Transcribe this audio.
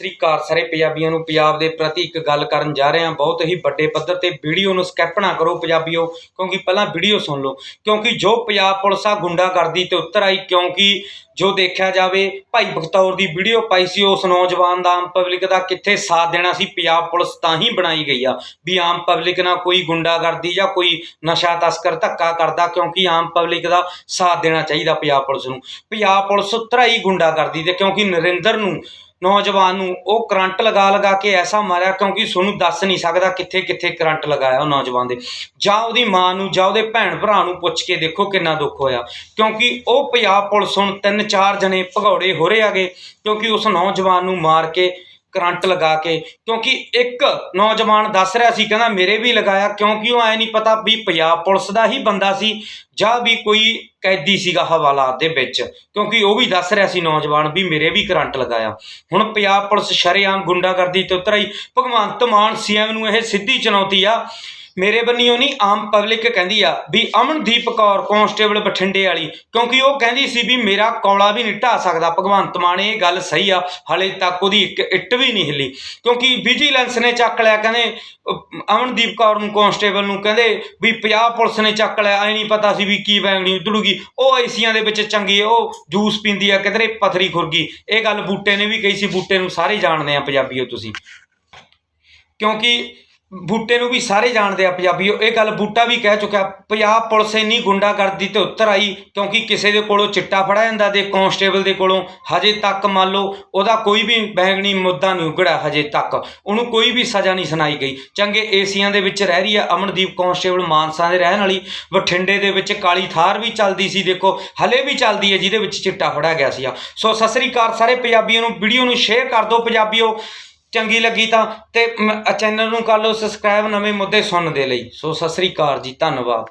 ਸ੍ਰੀ ਅਕਾਲ ਸਾਰੇ ਪੰਜਾਬੀਆਂ ਨੂੰ ਪੰਜਾਬ ਦੇ ਪ੍ਰਤੀ ਇੱਕ ਗੱਲ ਕਰਨ ਜਾ ਰਹੇ ਹਾਂ। ਬਹੁਤ ਹੀ ਵੱਡੇ ਪੱਧਰ ਤੇ ਵੀਡੀਓ ਨੂੰ ਸਕਿਪ ਨਾ ਕਰੋ ਪੰਜਾਬੀਓ, ਕਿਉਂਕਿ ਪਹਿਲਾਂ ਵੀਡੀਓ ਸੁਣ ਲਓ। ਕਿਉਂਕਿ ਜੋ ਪੰਜਾਬ ਪੁਲਿਸ ਆ ਗੁੰਡਾਗਰਦੀ ਤੇ ਉੱਤਰ ਆਈ, ਕਿਉਂਕਿ ਜੋ ਦੇਖਿਆ ਜਾਵੇ, ਭਾਈ ਬਖਤੌਰ ਦੀ ਵੀਡੀਓ ਪਾਈ ਸੀ, ਉਸ ਨੌਜਵਾਨ ਦਾ ਆਮ ਪਬਲਿਕ ਦਾ ਕਿੱਥੇ ਸਾਥ ਦੇਣਾ ਸੀ, ਪੰਜਾਬ ਪੁਲਿਸ ਤਾਂ ਹੀ ਬਣਾਈ ਗਈ ਆ। ਵੀ ਆਮ ਪਬਲਿਕ ਨਾਲ ਕੋਈ ਗੁੰਡਾਗਰਦੀ ਜਾਂ ਕੋਈ ਨਸ਼ਾ ਤਸਕਰ ਧੱਕਾ ਕਰਦਾ, ਕਿਉਂਕਿ ਆਮ ਪਬਲਿਕ ਦਾ ਸਾਥ ਦੇਣਾ ਚਾਹੀਦਾ ਪੰਜਾਬ ਪੁਲਿਸ ਨੂੰ। ਪੰਜਾਬ ਪੁਲਿਸ ਉੱਤਰ ਉਤਰਾਈ ਗੁੰਡਾਗਰਦੀ ਤੇ, ਕਿਉਂਕਿ ਨਰਿੰਦਰ ਨੂੰ ਨੌਜਵਾਨ ਨੂੰ ਉਹ ਕਰੰਟ ਲਗਾ ਲਗਾ ਕੇ ਐਸਾ ਮਾਰਿਆ ਕਿਉਂਕਿ ਤੁਹਾਨੂੰ ਦੱਸ ਨਹੀਂ ਸਕਦਾ ਕਿੱਥੇ ਕਿੱਥੇ ਕਰੰਟ ਲਗਾਇਆ ਉਹ ਨੌਜਵਾਨ ਦੇ। ਜਾਂ ਉਹਦੀ ਮਾਂ ਨੂੰ ਜਾਂ ਉਹਦੇ ਭੈਣ ਭਰਾ ਨੂੰ ਪੁੱਛ ਕੇ ਦੇਖੋ ਕਿੰਨਾ ਦੁੱਖ ਹੋਇਆ। ਕਿਉਂਕਿ ਉਹ ਪੰਜਾਬ ਪੁਲਿਸ ਹੁਣ ਤਿੰਨ ਚਾਰ ਜਣੇ ਭਗੌੜੇ ਹੋ ਰਹੇ ਆਗੇ ਕਿਉਂਕਿ ਉਸ ਨੌਜਵਾਨ ਨੂੰ ਮਾਰ ਕੇ ਕਰੰਟ ਲਗਾ ਕੇ, ਕਿਉਂਕਿ ਇੱਕ ਨੌਜਵਾਨ ਦੱਸ ਰਿਹਾ ਸੀ, ਕਹਿੰਦਾ ਮੇਰੇ ਵੀ ਲਗਾਇਆ, ਕਿਉਂਕਿ ਉਹ ਐ ਨਹੀਂ ਪਤਾ ਵੀ ਪੰਜਾਬ ਪੁਲਿਸ ਦਾ ਹੀ ਬੰਦਾ ਸੀ ਜਾਂ ਵੀ ਕੋਈ ਕੈਦੀ ਸੀਗਾ ਹਵਾਲਾਤ ਦੇ ਵਿੱਚ, ਕਿਉਂਕਿ ਉਹ ਵੀ ਦੱਸ ਰਿਹਾ ਸੀ ਨੌਜਵਾਨ ਵੀ ਮੇਰੇ ਵੀ ਕਰੰਟ ਲਗਾਇਆ। ਹੁਣ ਪੰਜਾਬ ਪੁਲਿਸ ਸ਼ਰੇਆਮ ਗੁੰਡਾਗਰਦੀ ਤੇ ਉਤਰ ਭਗਵੰਤ ਮਾਨ ਸੀਐਮ ਨੂੰ ਇਹ ਸਿੱਧੀ ਚੁਣੌਤੀ ਆ ਮੇਰੇ ਬੰਨਿਓ ਨਹੀਂ ਆਮ ਪਬਲਿਕ ਕਹਿੰਦੀ ਆ ਵੀ ਅਮਨਦੀਪ ਕੌਰ ਕਾਂਸਟੇਬਲ ਬਠਿੰਡੇ ਵਾਲੀ, ਕਿਉਂਕਿ ਉਹ ਕਹਿੰਦੀ ਸੀ ਵੀ ਮੇਰਾ ਕੌਲਾ ਵੀ ਨਹੀਂ ਢਾ ਸਕਦਾ। ਭਗਵੰਤ ਮਾਨ, ਇਹ ਗੱਲ ਸਹੀ ਆ, ਹਲੇ ਤੱਕ ਉਹਦੀ ਇੱਕ ਇੱਟ ਵੀ ਨਹੀਂ ਹਿੱਲੀ। ਕਿਉਂਕਿ ਵਿਜੀਲੈਂਸ ਨੇ ਚੱਕ ਲਿਆ, ਕਹਿੰਦੇ ਅਮਨਦੀਪ ਕੌਰ ਨੂੰ ਕਾਂਸਟੇਬਲ ਨੂੰ, ਕਹਿੰਦੇ ਵੀ ਪੰਜਾਬ ਪੁਲਿਸ ਨੇ ਚੱਕ ਲਿਆ, ਐ ਨਹੀਂ ਪਤਾ ਸੀ ਵੀ ਕੀ ਬੈਂਗਣੀ ਉਧੜੂਗੀ। ਉਹ ਏਸੀਆਂ ਦੇ ਵਿੱਚ ਚੰਗੀ ਉਹ ਜੂਸ ਪੀਂਦੀ ਆ, ਕਿਧਰੇ ਪਥਰੀ ਖੁਰਗੀ। ਇਹ ਗੱਲ ਬੂਟੇ ਨੇ ਵੀ ਕਹੀ ਸੀ, ਬੂਟੇ ਨੂੰ ਸਾਰੇ ਜਾਣਦੇ ਆ ਪੰਜਾਬੀਓ ਤੁਸੀਂ। ਕਿਉਂਕਿ ਬੂਟੇ ਨੂੰ ਵੀ ਸਾਰੇ ਜਾਣਦੇ ਆ ਪੰਜਾਬੀਓ ਇਹ ਗੱਲ ਬੂਟਾ ਵੀ ਕਹਿ ਚੁੱਕਿਆ ਪੰਜਾਬ ਪੁਲਿਸ ਇੰਨੀ ਗੁੰਡਾਗਰਦੀ ਤੇ ਉੱਤਰ ਆਈ ਕਿਉਂਕਿ ਕਿਸੇ ਦੇ ਕੋਲੋਂ ਚਿੱਟਾ ਫੜਿਆ ਜਾਂਦਾ ਤੇ ਕਾਂਸਟੇਬਲ ਦੇ ਕੋਲੋਂ, ਹਜੇ ਤੱਕ ਮੰਨ ਲਓ ਉਹਦਾ ਕੋਈ ਵੀ ਬੈਂਗਣੀ ਮੁੱਦਾ ਨਹੀਂ ਉਗੜਿਆ ਹਜੇ ਤੱਕ। ਉਹਨੂੰ ਕੋਈ ਵੀ ਸਜ਼ਾ ਨਹੀਂ ਸੁਣਾਈ ਗਈ। ਚੰਗੇ ਏਸੀਆਂ ਦੇ ਵਿੱਚ ਰਹਿ ਰਹੀ ਆ ਅਮਨਦੀਪ ਕਾਂਸਟੇਬਲ ਮਾਨਸਾ ਦੇ ਰਹਿਣ ਵਾਲੀ। ਬਠਿੰਡੇ ਦੇ ਵਿੱਚ ਕਾਲੀ ਥਾਰ ਵੀ ਚੱਲਦੀ ਸੀ, ਦੇਖੋ, ਹਲੇ ਵੀ ਚੱਲਦੀ ਹੈ ਜਿਹਦੇ ਵਿੱਚ ਚਿੱਟਾ ਫੜਿਆ ਗਿਆ ਸੀ ਸੋ ਸਤਿ ਸ੍ਰੀ ਅਕਾਲ ਸਾਰੇ ਪੰਜਾਬੀਆਂ ਨੂੰ, ਵੀਡੀਓ ਨੂੰ ਸ਼ੇਅਰ ਕਰ ਦਿਓ ਪੰਜਾਬੀਓ। ਚੰਗੀ ਲੱਗੀ ਤਾਂ ਤੇ ਚੈਨਲ ਨੂੰ ਕਰ ਲਓ ਸਬਸਕ੍ਰਾਈਬ ਨਵੇਂ ਮੁੱਦੇ ਸੁਣਨ ਦੇ ਲਈ। ਸੋ ਸਤਿ ਸ੍ਰੀ ਅਕਾਲ ਜੀ, ਧੰਨਵਾਦ।